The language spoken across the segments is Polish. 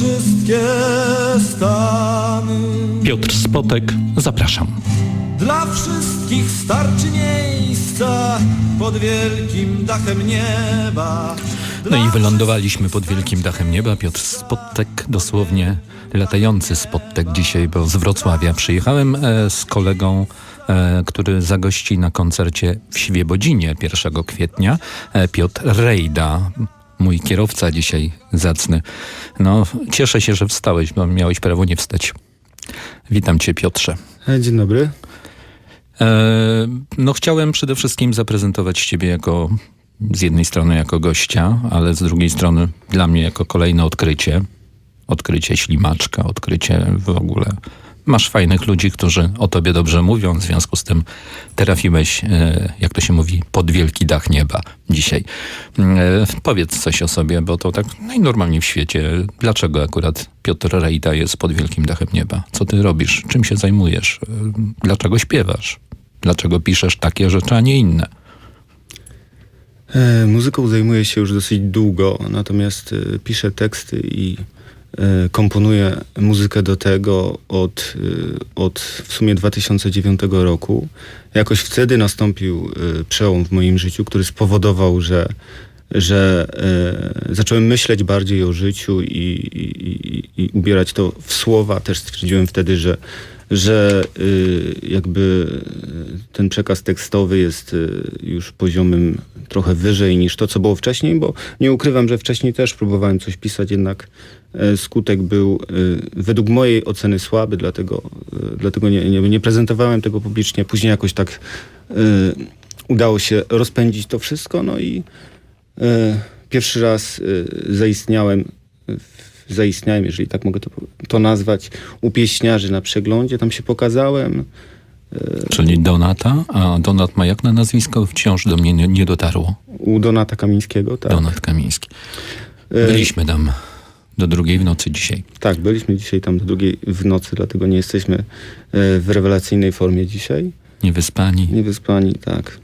wszystkie stany. Piotr Spotek, zapraszam. Dla wszystkich starczy miejsca pod wielkim dachem nieba. No i wylądowaliśmy pod wielkim dachem nieba. Piotr Spotek, dosłownie latający Spotek dzisiaj, bo z Wrocławia przyjechałem e, z kolegą, e, który zagości na koncercie w Świebodzinie 1 kwietnia. E, Piotr Rejda, mój kierowca dzisiaj zacny. No, cieszę się, że wstałeś, bo miałeś prawo nie wstać. Witam cię, Piotrze. E, Dzień dobry. E, no chciałem przede wszystkim zaprezentować ciebie jako z jednej strony jako gościa, ale z drugiej strony dla mnie jako kolejne odkrycie. Odkrycie ślimaczka, odkrycie w ogóle. Masz fajnych ludzi, którzy o tobie dobrze mówią, w związku z tym trafiłeś, jak to się mówi, pod wielki dach nieba dzisiaj. E, powiedz coś o sobie, bo to tak najnormalniej w świecie. Dlaczego akurat Piotr Rejda jest pod wielkim dachem nieba? Co ty robisz? Czym się zajmujesz? E, Dlaczego śpiewasz? Dlaczego piszesz takie rzeczy, a nie inne? E, muzyką zajmuję się już dosyć długo, natomiast e, piszę teksty i komponuję muzykę do tego od, e, od w sumie 2009 roku. Jakoś wtedy nastąpił e, przełom w moim życiu, który spowodował, że, że e, zacząłem myśleć bardziej o życiu i, i, i, i ubierać to w słowa. Też stwierdziłem wtedy, że że y, jakby y, ten przekaz tekstowy jest y, już poziomem trochę wyżej niż to, co było wcześniej, bo nie ukrywam, że wcześniej też próbowałem coś pisać, jednak e, skutek był według mojej oceny słaby, dlatego, dlatego nie, nie, nie prezentowałem tego publicznie. Później jakoś tak udało się rozpędzić to wszystko, no i pierwszy raz zaistniałem w zaistniałem, jeżeli tak mogę to, to nazwać, u pieśniarzy na przeglądzie. Tam się pokazałem. Czyli Donata, a Donat ma jak na nazwisko? Wciąż do mnie nie, nie dotarło. U Donata Kamińskiego, tak. Donat Kamiński. E, Byliśmy tam do drugiej w nocy dzisiaj. Tak, byliśmy dzisiaj tam do drugiej w nocy, dlatego nie jesteśmy e, w rewelacyjnej formie dzisiaj. Niewyspani. Niewyspani, tak.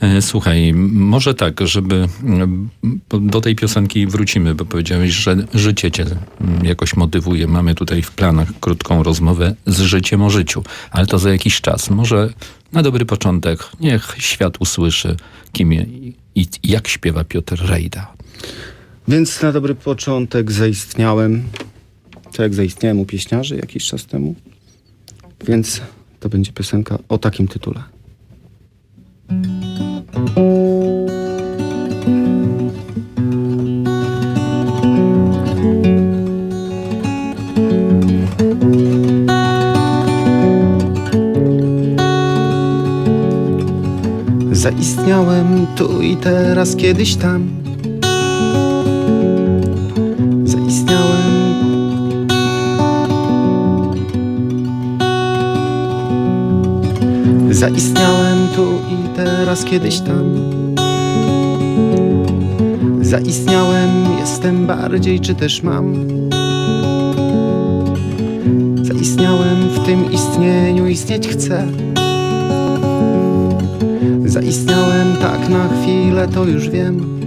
E, Słuchaj, może tak, żeby m, bo do tej piosenki wrócimy, bo powiedziałeś, że życie cię m, jakoś motywuje. Mamy tutaj w planach krótką rozmowę z życiem o życiu, ale to za jakiś czas. Może na dobry początek niech świat usłyszy, kim je, i jak śpiewa Piotr Rejda. Więc na dobry początek zaistniałem, tak jak zaistniałem u pieśniarzy jakiś czas temu. Więc to będzie piosenka o takim tytule. Zaistniałem tu i teraz, kiedyś tam. Zaistniałem. Zaistniałem tu i teraz, kiedyś tam. Zaistniałem, jestem bardziej, czy też mam. Zaistniałem w tym istnieniu, istnieć chcę. Zaistniałem tak na chwilę, to już wiem.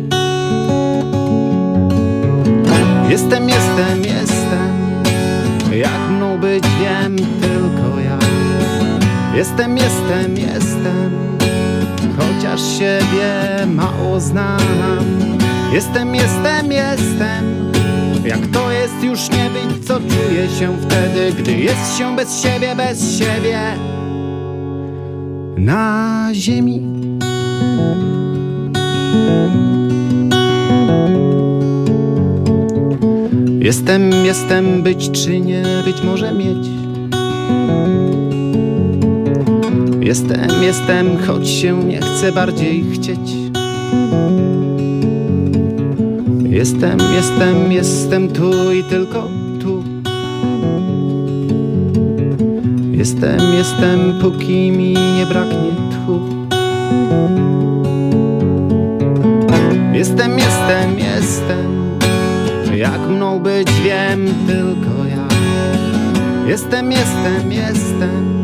Jestem, jestem, jestem. Jak mną być wiem tylko. Jestem, jestem, jestem. Chociaż siebie mało znam. Jestem, jestem, jestem. Jak to jest już nie być, co czuję się wtedy, gdy jest się bez siebie, bez siebie na ziemi. Jestem, jestem być czy nie być może mieć. Jestem, jestem, choć się nie chcę bardziej chcieć. Jestem, jestem, jestem tu i tylko tu. Jestem, jestem, póki mi nie braknie tchu. Jestem, jestem, jestem. Jak mną być wiem tylko ja. Jestem, jestem, jestem.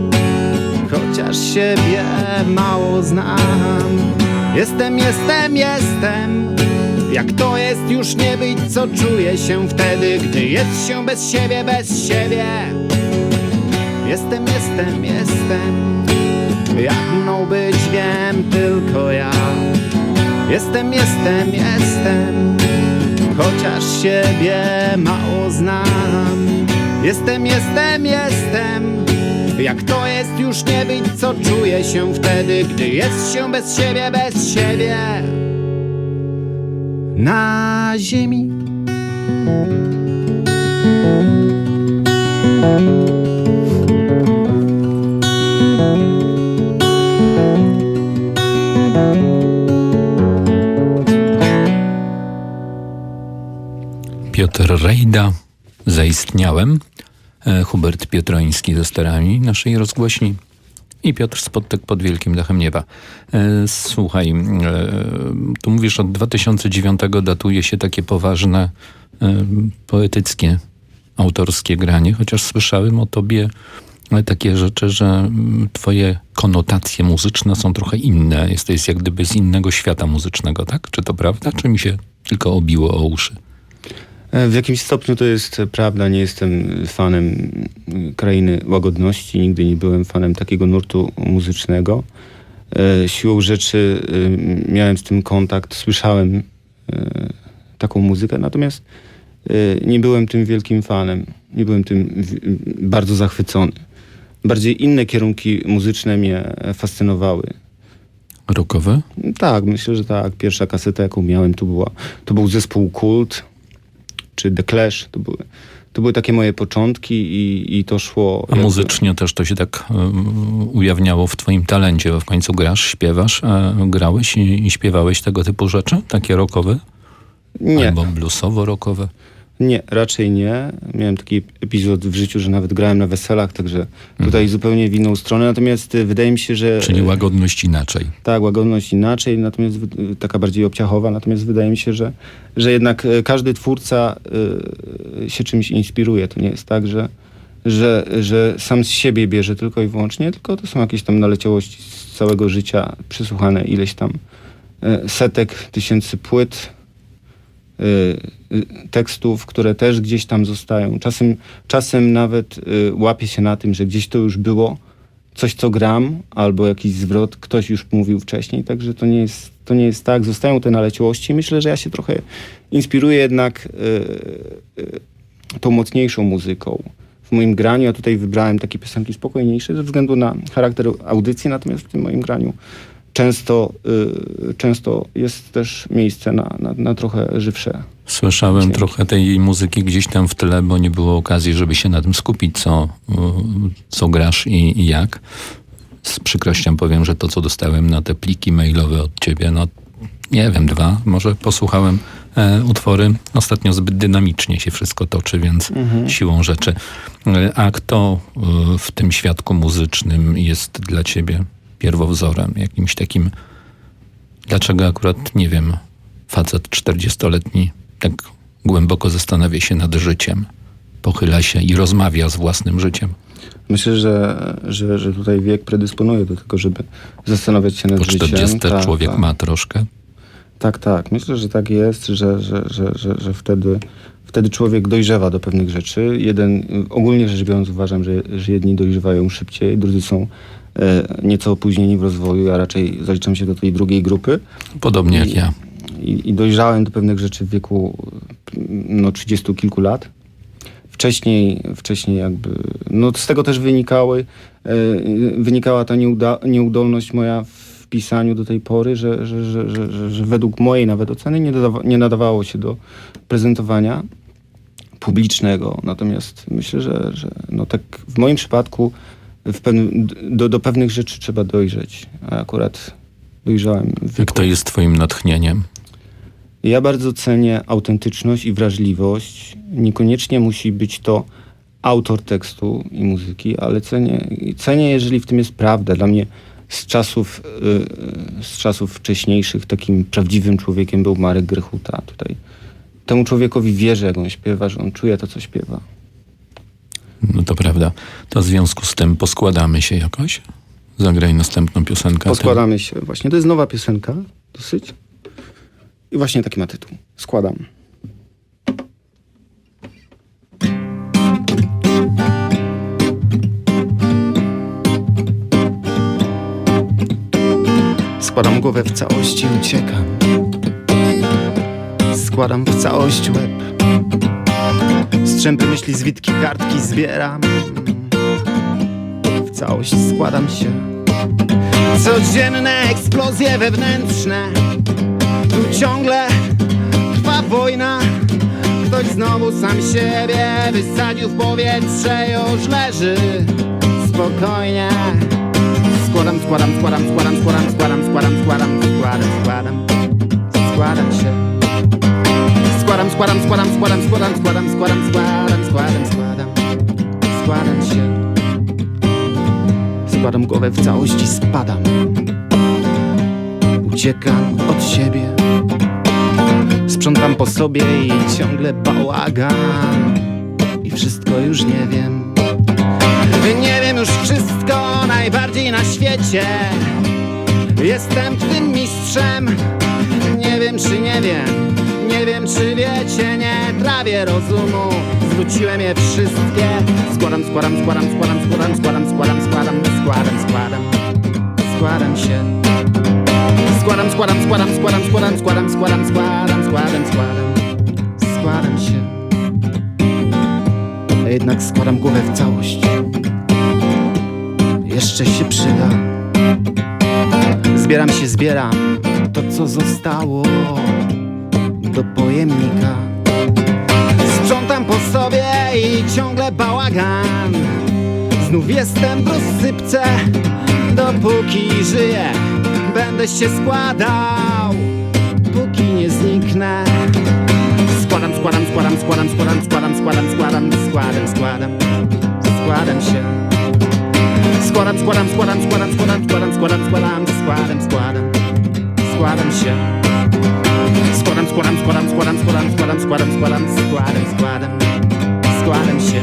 Chociaż siebie mało znam. Jestem, jestem, jestem. Jak to jest już nie być, co czuje się wtedy, gdy jest się bez siebie, bez siebie. Jestem, jestem, jestem. Jak mną być wiem tylko ja. Jestem, jestem, jestem. Chociaż siebie mało znam. Jestem, jestem, jestem. Jak to jest już nie być, co czuje się wtedy, gdy jest się bez siebie, bez siebie. Na ziemi. Piotr Rejda, zaistniałem. E, Hubert Piotroński ze starami naszej rozgłośni i Piotr Spottek pod wielkim dachem nieba. E, Słuchaj, e, tu mówisz od 2009 datuje się takie poważne, poetyckie, autorskie granie, chociaż słyszałem o tobie takie rzeczy, że mm, twoje konotacje muzyczne są trochę inne. Jesteś jak gdyby z innego świata muzycznego, tak? Czy to prawda? Czy mi się tylko obiło o uszy? E, W jakimś stopniu to jest prawda. Nie jestem fanem mm, krainy łagodności. Nigdy nie byłem fanem takiego nurtu muzycznego. E, Siłą rzeczy e, miałem z tym kontakt, słyszałem e, taką muzykę, natomiast e, nie byłem tym wielkim fanem. Nie byłem tym bardzo zachwycony. Bardziej inne kierunki muzyczne mnie fascynowały. Rokowe? Tak, myślę, że tak. Pierwsza kaseta, jaką miałem, to, była, to był zespół Kult czy The Clash. To były, to były takie moje początki i, i to szło. A jakby- muzycznie też to się tak um, ujawniało w twoim talencie, bo w końcu grasz, śpiewasz, a grałeś i, i śpiewałeś tego typu rzeczy? Takie rockowe? Nie, Albo bluesowo-rockowe? Nie, raczej nie. Miałem taki epizod w życiu, że nawet grałem na weselach, także tutaj Mhm. zupełnie w inną stronę. Natomiast y, wydaje mi się, że. Czyli łagodność inaczej. Tak, łagodność inaczej, natomiast wy- taka bardziej obciachowa, natomiast wydaje mi się, że, że jednak każdy twórca się czymś inspiruje. To nie jest tak, że, że, że sam z siebie bierze tylko i wyłącznie, tylko to są jakieś tam naleciałości z całego życia, przysłuchane ileś tam setek, tysięcy płyt, tekstów, które też gdzieś tam zostają. Czasem, czasem nawet e, łapię się na tym, że gdzieś to już było, coś, co gram, albo jakiś zwrot, ktoś już mówił wcześniej, także to nie jest, to nie jest tak. Zostają te naleciałości. Myślę, że ja się trochę inspiruję jednak tą mocniejszą muzyką w moim graniu. Ja tutaj wybrałem takie piosenki spokojniejsze ze względu na charakter audycji, natomiast w tym moim graniu często, e, często jest też miejsce na, na, na trochę żywsze. Słyszałem Dzięki. trochę tej muzyki gdzieś tam w tle, bo nie było okazji, żeby się na tym skupić, co, y, co grasz i, i jak. Z przykrością powiem, że to, co dostałem na te pliki mailowe od ciebie, no nie wiem, dwa, może posłuchałem e, utwory. Ostatnio zbyt dynamicznie się wszystko toczy, więc siłą rzeczy. E, A kto e, w tym świadku muzycznym jest dla ciebie pierwowzorem, jakimś takim Dlaczego akurat, nie wiem, facet 40-letni tak głęboko zastanawia się nad życiem, pochyla się i rozmawia z własnym życiem? Myślę, że, że, że tutaj wiek predysponuje do tego, żeby zastanawiać się nad Po życiem. 40 Tak, człowiek tak. ma troszkę. Tak, tak. Myślę, że tak jest, że, że, że, że, że wtedy, wtedy człowiek dojrzewa do pewnych rzeczy. Jeden, ogólnie rzecz biorąc uważam, że, że jedni dojrzewają szybciej, drudzy są nieco opóźnieni w rozwoju. Ja raczej zaliczam się do tej drugiej grupy Podobnie jak I- ja. i, i dojrzałem do pewnych rzeczy w wieku no, 30 kilku lat. Wcześniej, wcześniej jakby, no z tego też wynikały, e, wynikała ta nieuda, nieudolność moja w pisaniu do tej pory, że, że, że, że, że, według mojej nawet oceny nie, dodawa, nie nadawało się do prezentowania publicznego. Natomiast myślę, że, że no tak w moim przypadku pewnym, do, do pewnych rzeczy trzeba dojrzeć. A akurat dojrzałem wieku Kto jest twoim natchnieniem? ja bardzo cenię autentyczność i wrażliwość. Niekoniecznie musi być to autor tekstu i muzyki, ale cenię, cenię jeżeli w tym jest prawda. Dla mnie z czasów, y, z czasów wcześniejszych takim prawdziwym człowiekiem był Marek Grechuta. Tutaj temu człowiekowi wierzę, jak on śpiewa, że on czuje to, co śpiewa. No to prawda. To w związku z tym poskładamy się jakoś? Zagraj następną piosenkę. Poskładamy się właśnie. To jest nowa piosenka, dosyć. I właśnie taki ma tytuł. Składam. Składam głowę w całości, uciekam. Składam w całość łeb. Strzępy myśli, zwitki, kartki zbieram. W całość składam się. Codzienne eksplozje wewnętrzne. Tu ciągle trwa wojna. Ktoś znowu sam siebie wysadził w powietrze, już leży spokojnie. Składam, składam, składam, składam, składam, składam, składam, składam, składam, składam, składam się. Składam, składam, składam, składam, składam, składam, składam, składam, składam, składam, składam się. Składam głowę w całości, spadam. Uciekam od siebie. Sprzątam po sobie i ciągle bałagan. I wszystko już nie wiem. Nie wiem już wszystko najbardziej na świecie. Jestem tym mistrzem. Nie wiem czy nie wiem. Czy wiecie, nie trawię rozumu. Zwróciłem je wszystkie. Składam, składam, składam, składam, składam, składam, składam, składam, składam, składam. Składam się. Składam, składam, składam, składam, składam, składam, składam, składam, składam, składam. Składam się. A jednak składam głowę w całość. Jeszcze się przyda. Zbieram się, zbieram to, co zostało do pojemnika. Sprzątam po sobie i ciągle bałagan. Znów jestem w rozsypce, dopóki żyję, będę się składał, póki nie zniknę. Składam, składam, składam, składam, składam, składam, składam, składam, składam, składam, składam się. Składam, składam, składam, składam, składam, składam, składam, składam, składam, składam, składam się. Składam, składam, składam, składam, składam, składam, składam, składam, składam, składam, składam się.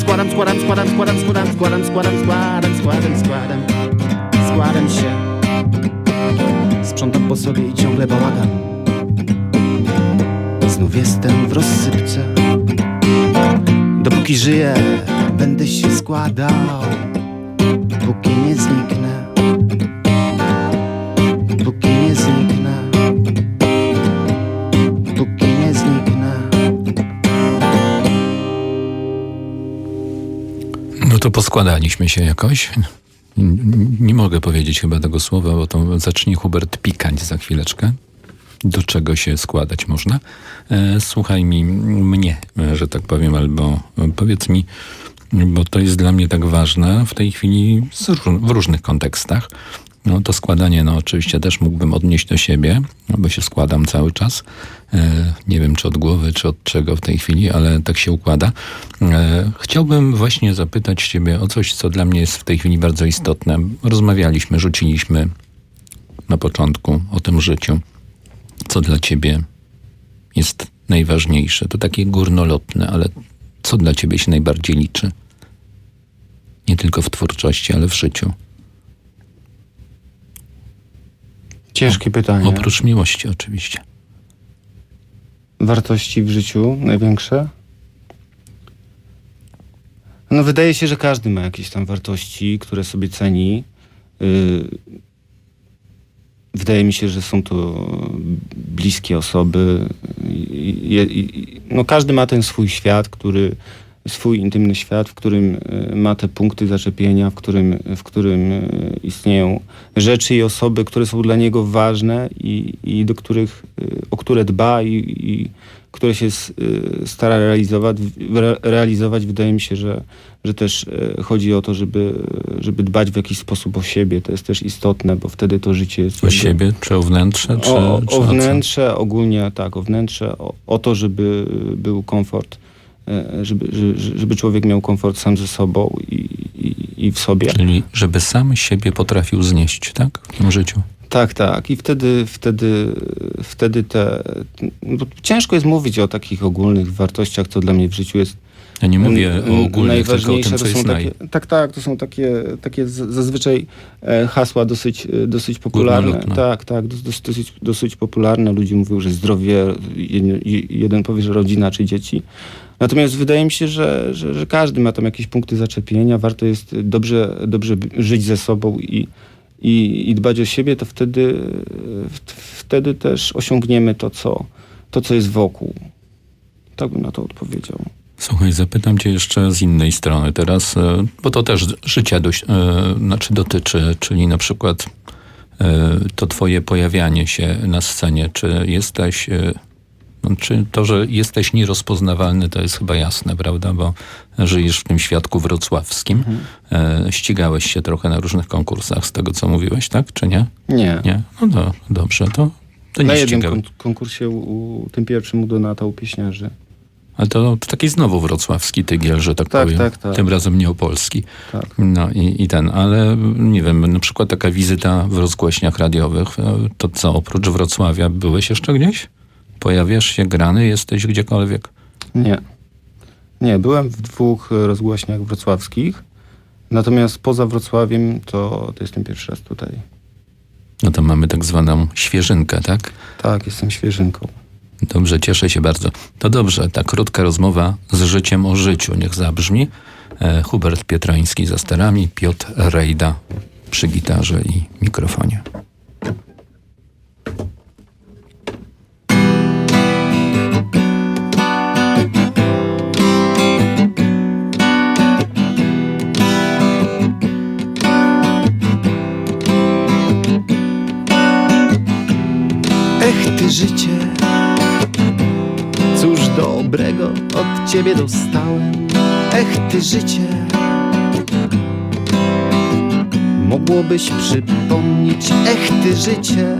Składam, składam, składam, składam, składam, składam, składam, składam, składam, składam, składam się. Sprzątam po sobie i ciągle bałagan. Znów jestem w rozsypce. Dopóki żyję, będę się składał, póki nie zniknę. To poskładaliśmy się jakoś. Nie mogę powiedzieć chyba tego słowa, bo to zacznie Hubert pikać za chwileczkę. Do czego się składać można? E, Słuchaj mi mnie, że tak powiem, albo powiedz mi, bo to jest dla mnie tak ważne w tej chwili w różnych kontekstach. No to składanie, no oczywiście też mógłbym odnieść do siebie, no bo się składam cały czas. E, nie wiem, czy od głowy, czy od czego w tej chwili, ale tak się układa. E, chciałbym właśnie zapytać ciebie o coś, co dla mnie jest w tej chwili bardzo istotne. Rozmawialiśmy, rzuciliśmy na początku o tym życiu. Co dla ciebie jest najważniejsze? To takie górnolotne, ale co dla ciebie się najbardziej liczy? Nie tylko w twórczości, ale w życiu. Ciężkie pytanie. Oprócz miłości oczywiście. Wartości w życiu największe? No wydaje się, że każdy ma jakieś tam wartości, które sobie ceni. Yy, Wydaje mi się, że są to bliskie osoby. I, i, i, no każdy ma ten swój świat, który, swój intymny świat, w którym y, ma te punkty zaczepienia, w którym, w którym y, istnieją rzeczy i osoby, które są dla niego ważne i, i do których, o które dba i, i które się stara realizować, re, realizować. Wydaje mi się, że, że też chodzi o to, żeby, żeby dbać w jakiś sposób o siebie. To jest też istotne, bo wtedy to życie jest... O jakby- siebie, czy o wnętrze, czy o, o co? wnętrze, ogólnie tak, o wnętrze, o, o to, żeby był komfort, e, żeby, żeby, żeby człowiek miał komfort sam ze sobą i, i, i w sobie. Czyli żeby sam siebie potrafił znieść, tak? W tym życiu. Tak, tak. I wtedy, wtedy, wtedy te. Ciężko jest mówić o takich ogólnych wartościach, co dla mnie w życiu jest Ja nie mówię o ogólnych, tylko o najważniejsze tym, co jest naj... takie, Tak, tak, to są takie, takie zazwyczaj e, hasła dosyć, e, dosyć popularne. Tak, tak, dos- dos- dosyć, dosyć popularne. Ludzie mówią, że zdrowie, jeden powie, że rodzina czy dzieci. Natomiast wydaje mi się, że, że, że każdy ma tam jakieś punkty zaczepienia. Warto jest dobrze, dobrze żyć ze sobą i, i, i dbać o siebie, to wtedy, wtedy też osiągniemy to co, to, co jest wokół. Tak bym na to odpowiedział. Słuchaj, zapytam cię jeszcze z innej strony teraz, e, bo to też życia dość, e, znaczy dotyczy, czyli na przykład e, to twoje pojawianie się na scenie, czy jesteś, czy to, że jesteś nierozpoznawalny, to jest chyba jasne, prawda, bo żyjesz w tym świadku wrocławskim, e, ścigałeś się trochę na różnych konkursach, z tego co mówiłeś, tak, czy nie? Nie. Nie? No do, dobrze, to, to Na nie jednym ścigałeś. kon- konkursie u, u tym pierwszym u Donata u pieśniarzy. Ale to, to taki znowu wrocławski tygiel, że tak, Tak, powiem. tak, tak. Tym razem nie opolski. Tak. No i, i ten, ale nie wiem, na przykład taka wizyta w rozgłośniach radiowych, e, to co, oprócz Wrocławia, byłeś jeszcze gdzieś? Pojawiasz się, grany jesteś gdziekolwiek? Nie. Nie, byłem w dwóch e, rozgłośniach wrocławskich. Natomiast poza Wrocławiem to, to jestem pierwszy raz tutaj. No to mamy tak zwaną świeżynkę, tak? Tak, jestem świeżynką. Dobrze, cieszę się bardzo. To dobrze, ta krótka rozmowa z życiem o życiu niech zabrzmi. E, Hubert Pietrański za sterami, Piotr Rejda przy gitarze i mikrofonie. Ech ty życie, cóż dobrego od ciebie dostałem. Ech ty życie, mogłobyś przypomnieć. Ech ty życie,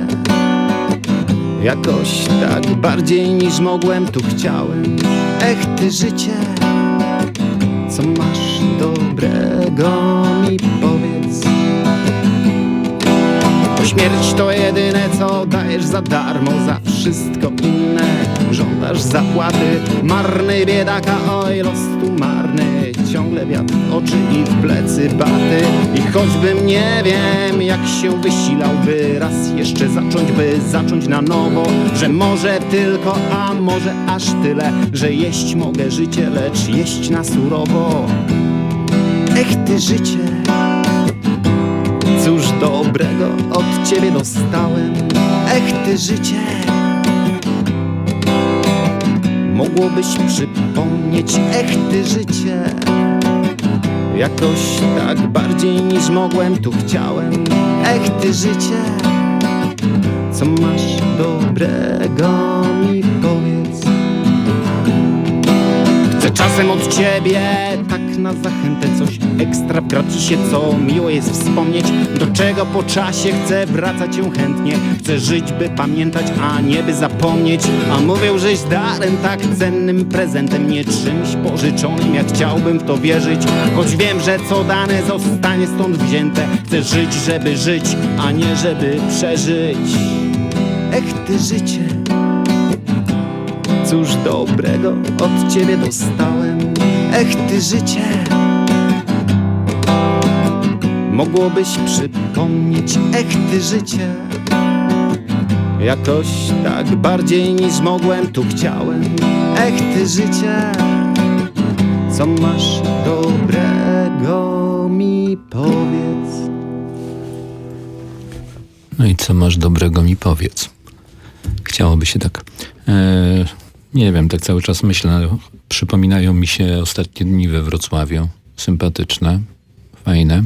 jakoś tak bardziej niż mogłem tu chciałem. Ech ty życie, co masz dobrego mi powiedz. Śmierć to jedyne, co dajesz za darmo Za wszystko inne. Żądasz zapłaty Marny biedaka, oj los tu marny. Ciągle wiatr oczy i w plecy baty. I choćbym nie wiem, jak się wysilałby Raz jeszcze zacząć, by zacząć na nowo. Że może tylko, a może aż tyle Że jeść mogę życie, lecz jeść na surowo. Ech ty życie dobrego od ciebie dostałem. Ech ty życie. Mogłobyś przypomnieć Ech ty życie. Jakoś tak bardziej niż mogłem tu chciałem. Ech ty życie. Co masz dobrego mi powiedz. Chcę czasem od ciebie na zachętę coś ekstra. W co miło jest wspomnieć Do czego po czasie chcę wracać się chętnie. Chcę żyć, by pamiętać, a nie by zapomnieć. A mówią, żeś darem tak cennym prezentem Nie czymś pożyczonym, jak chciałbym w to wierzyć Choć wiem, że co dane zostanie stąd wzięte. Chcę żyć, żeby żyć, a nie żeby przeżyć. Ech ty życie. Cóż dobrego od ciebie dostałem Ech ty życie. Mogłobyś przypomnieć Ech ty życie. Jakoś tak bardziej niż mogłem. Tu chciałem Ech ty życie. Co masz dobrego mi powiedz? No i co masz dobrego mi powiedz. Chciałoby się tak. E, nie wiem, tak cały czas myślę. Przypominają mi się ostatnie dni we Wrocławiu. Sympatyczne, fajne.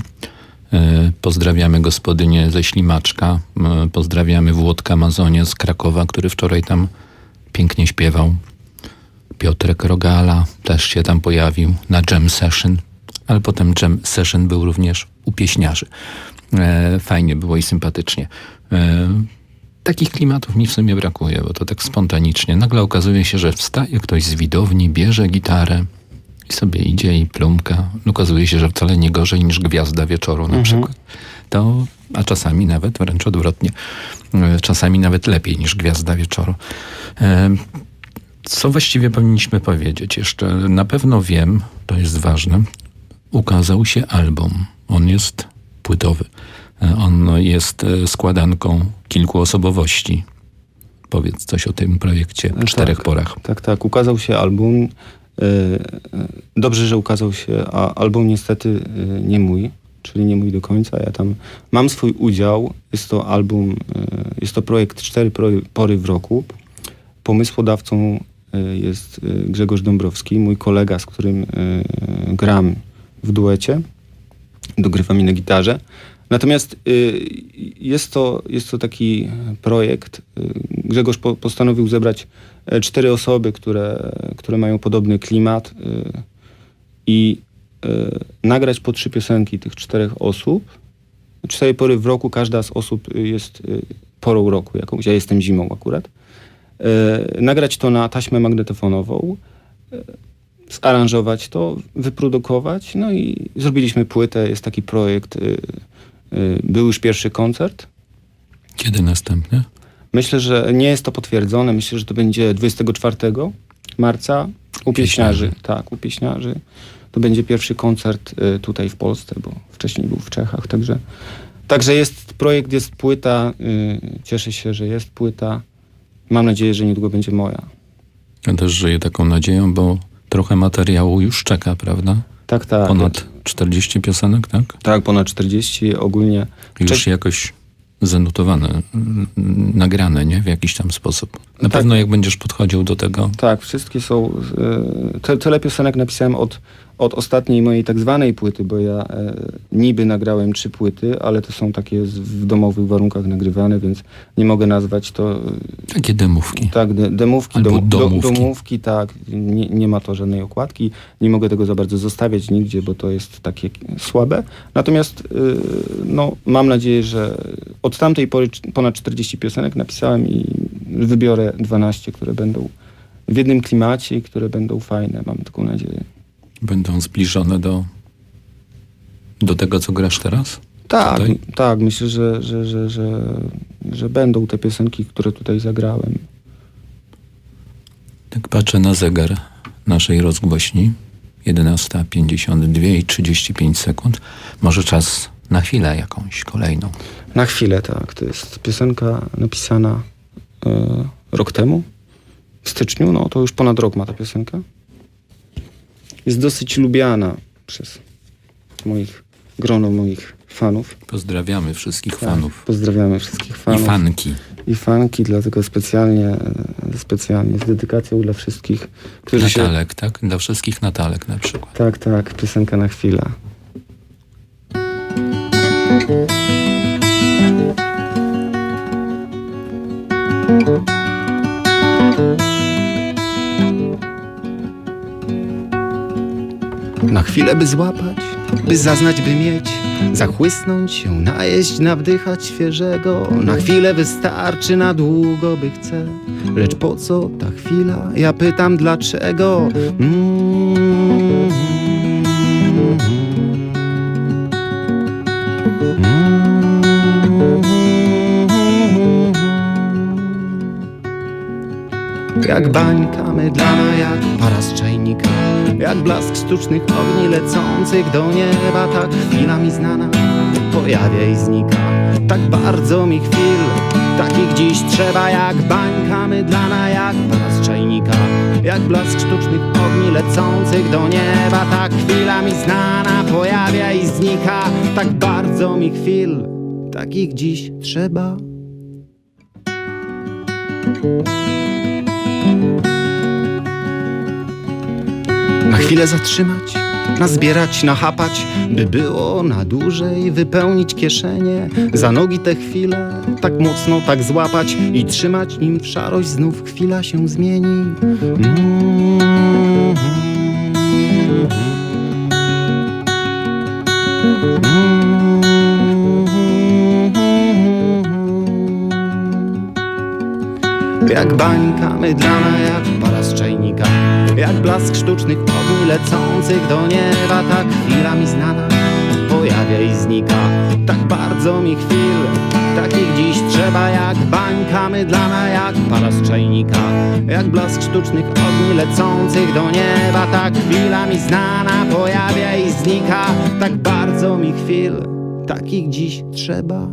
E, pozdrawiamy gospodynię ze Ślimaczka. E, pozdrawiamy Włodka Amazonie z Krakowa, który wczoraj tam pięknie śpiewał. Piotrek Rogala też się tam pojawił na jam session, ale potem jam session był również u pieśniarzy. E, fajnie było i sympatycznie. Takich klimatów mi w sumie brakuje, bo to tak spontanicznie. Nagle okazuje się, że wstaje ktoś z widowni, bierze gitarę i sobie idzie i plumka. Okazuje się, że wcale nie gorzej niż gwiazda wieczoru na przykład. To, a czasami nawet wręcz odwrotnie. E, Czasami nawet lepiej niż gwiazda wieczoru. E, Co właściwie powinniśmy powiedzieć jeszcze? Na pewno wiem, to jest ważne, ukazał się album. On jest płytowy. E, On jest e, składanką kilku osobowości. Powiedz coś o tym projekcie w czterech tak. porach. Tak, tak. Ukazał się album. e, Dobrze, że ukazał się, a album niestety nie mój, czyli nie mój do końca. Ja tam mam swój udział. Jest to album, jest to projekt Cztery Pory- w roku. Pomysłodawcą jest Grzegorz Dąbrowski, mój kolega, z którym gram w duecie. Dogrywa mi na gitarze. Natomiast y, jest, to, jest to taki projekt. y, Grzegorz po, postanowił zebrać e, cztery osoby, które, które mają podobny klimat y, i y, nagrać po trzy piosenki tych czterech osób. Cztery pory w roku, każda z osób jest porą roku jakąś. Ja jestem zimą akurat. Y, Nagrać to na taśmę magnetofonową zaranżować to, wyprodukować, no i zrobiliśmy płytę, jest taki projekt. Y, Był już pierwszy koncert. Kiedy następny? Myślę, że nie jest to potwierdzone. Myślę, że to będzie 24 marca u Pieśniarzy. pieśniarzy. Tak, u pieśniarzy. To będzie pierwszy koncert y, tutaj w Polsce, bo wcześniej był w Czechach, także Także jest projekt, jest płyta. y, Cieszę się, że jest płyta. Mam nadzieję, że niedługo będzie moja. Ja też żyję taką nadzieją, bo trochę materiału już czeka, prawda? Tak, tak. Ponad 40 piosenek, tak? Tak, ponad 40 ogólnie. Już jakoś zanotowane, mm, nagrane, nie? W jakiś tam sposób. Na Tak. pewno jak będziesz podchodził do tego, Tak, wszystkie są. Te, tyle piosenek napisałem od, od ostatniej mojej tak zwanej płyty, bo ja e, niby nagrałem trzy płyty, ale to są takie z, w domowych warunkach nagrywane, więc nie mogę nazwać to. e, takie demówki. Tak, de, demówki, Albo dom, do- domówki. domówki, tak. Nie, nie ma to żadnej okładki. Nie mogę tego za bardzo zostawiać nigdzie, bo to jest takie słabe. Natomiast y, no, mam nadzieję, że od tamtej pory ponad 40 piosenek napisałem i wybiorę 12, które będą w jednym klimacie i które będą fajne. Mam taką nadzieję. Będą zbliżone do, do tego, co grasz teraz? Tak, Tutaj? tak. Myślę, że, że, że, że, że będą te piosenki, które tutaj zagrałem. Tak patrzę na zegar naszej rozgłośni. 11.52 i 35 sekund. Może czas na chwilę jakąś kolejną. Na chwilę, tak. To jest piosenka napisana e, rok temu, w styczniu. No to już ponad rok ma ta piosenka. Jest dosyć lubiana przez moich, grono moich fanów. Pozdrawiamy wszystkich Tak, fanów Pozdrawiamy wszystkich i fanów. fanki. I fanki, dlatego specjalnie, specjalnie z dedykacją dla wszystkich, którzy się... Natalek, tak? Dla wszystkich Natalek na przykład. Tak, tak, piosenka na chwilę. Na chwilę by złapać, by zaznać, by mieć, zachłysnąć się, najeść, nawdychać świeżego. Na chwilę wystarczy, na długo by chce. Lecz po co ta chwila? Ja pytam dlaczego. Mm. Jak bańka mydlana, jak para z czajnika Jak blask sztucznych ogni lecących do nieba Tak chwila mi znana pojawia i znika. Tak bardzo mi chwil, takich dziś trzeba Jak bańka mydlana, jak para czajnika. Jak blask sztucznych ogni lecących do nieba Tak chwila mi znana pojawia i znika. Tak bardzo mi chwil, takich dziś trzeba Na chwilę zatrzymać, nazbierać, nachapać, by było na dłużej wypełnić kieszenie. Za nogi te chwile, tak mocno tak złapać i trzymać nim w szarość znów chwila się zmieni. Mm. Jak bańka mydlana, jak para z czajnika Jak blask sztucznych ogni lecących do nieba. Tak chwila mi znana pojawia i znika. Tak bardzo mi chwil, takich dziś trzeba Jak bańka mydlana jak para z czajnika. Jak blask sztucznych ogni lecących do nieba. Tak chwila mi znana pojawia i znika. Tak bardzo mi chwil, takich dziś trzeba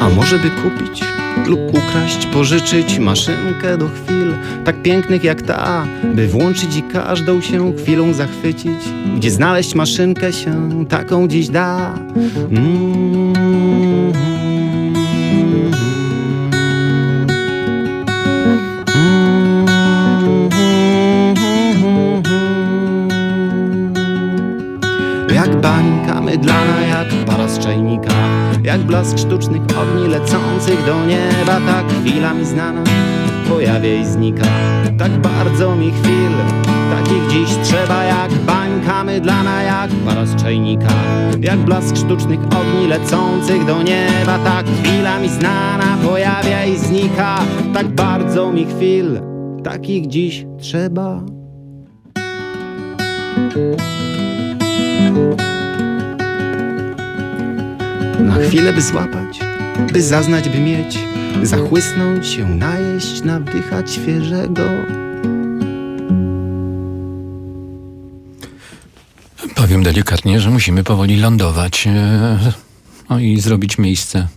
A może by kupić lub ukraść, pożyczyć maszynkę do chwil tak pięknych jak ta, by włączyć i każdą się chwilą zachwycić, gdzie znaleźć maszynkę się taką dziś da. Mm. Jak blask sztucznych ogni lecących do nieba. Tak chwila mi znana pojawia i znika. Tak bardzo mi chwil, takich dziś trzeba Jak bańka mydlana, jak para czajnika Jak blask sztucznych ogni lecących do nieba. Tak chwila mi znana pojawia i znika. Tak bardzo mi chwil, takich dziś trzeba Na chwilę by złapać, by zaznać, by mieć, zachłysnąć się, najeść, nawdychać świeżego. Powiem delikatnie, że musimy powoli lądować. e, No i zrobić miejsce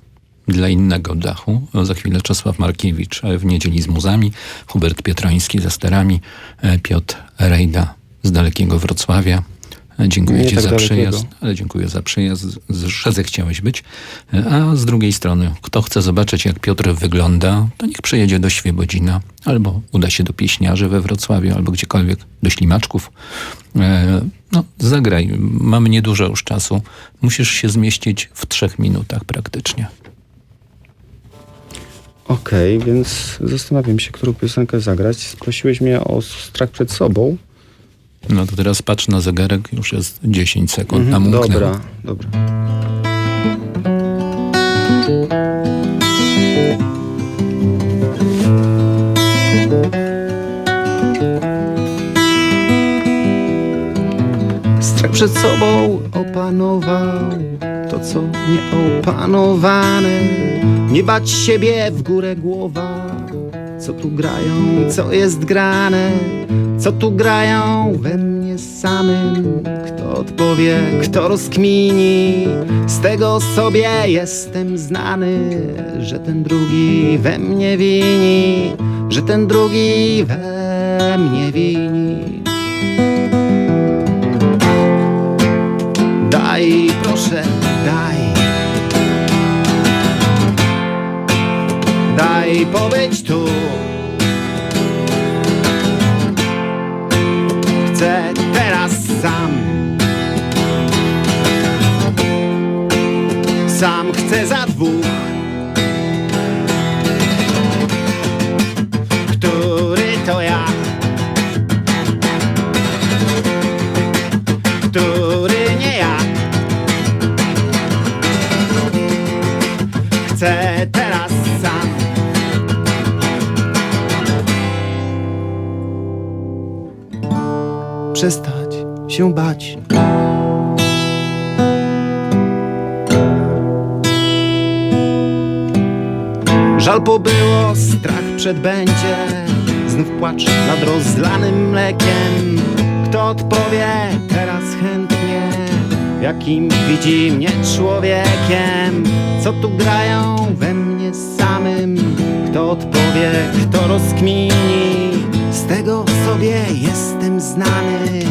dla innego dachu. Za chwilę Czesław Markiewicz e, w niedzieli z muzami, Hubert Pietroński za sterami, e, Piotr Rejda z dalekiego Wrocławia. Dziękuję Nie Ci tak za przyjazd, ale dziękuję za przyjazd, że zechciałeś być. E, A z drugiej strony, kto chce zobaczyć, jak Piotr wygląda, to niech przyjedzie do Świebodzina, albo uda się do Pieśniarzy we Wrocławiu, albo gdziekolwiek, do Ślimaczków. E, No, zagraj. Mamy niedużo już czasu. Musisz się zmieścić w trzech minutach praktycznie. Okej, więc zastanawiam się, którą piosenkę zagrać. Prosiłeś mnie o strach przed sobą. No to teraz patrz na zegarek, już jest 10 sekund nam Mhm, umknęło. dobra, dobra. Strach przed sobą opanował to, co nieopanowane. Nie bać siebie w górę głowa. Co tu grają, co jest grane, co tu grają we mnie samym. Kto odpowie, kto rozkmini, z tego sobie jestem znany, że ten drugi we mnie wini, że ten drugi we mnie wini. Daj, proszę, daj. Daj pobyć tu. Teraz sam. Sam chcę za dwóch. Przestać się bać. Żal pobyło, strach przed będzie. Znów płacz nad rozlanym mlekiem. Kto odpowie? Teraz chętnie. Jakim widzi mnie człowiekiem? Co tu grają we mnie samym? Kto odpowie, kto rozkmini? Z tego sobie jestem znany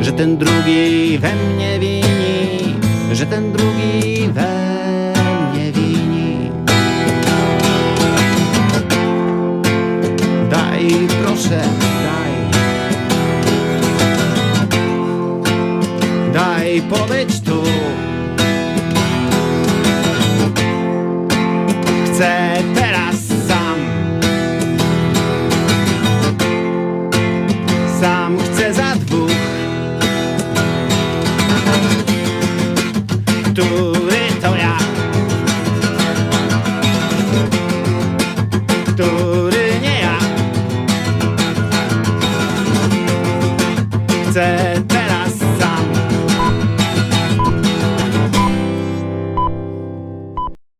Że ten drugi we mnie wini Że ten drugi we mnie wini Daj, proszę, daj. Daj pobyć tu. Chcę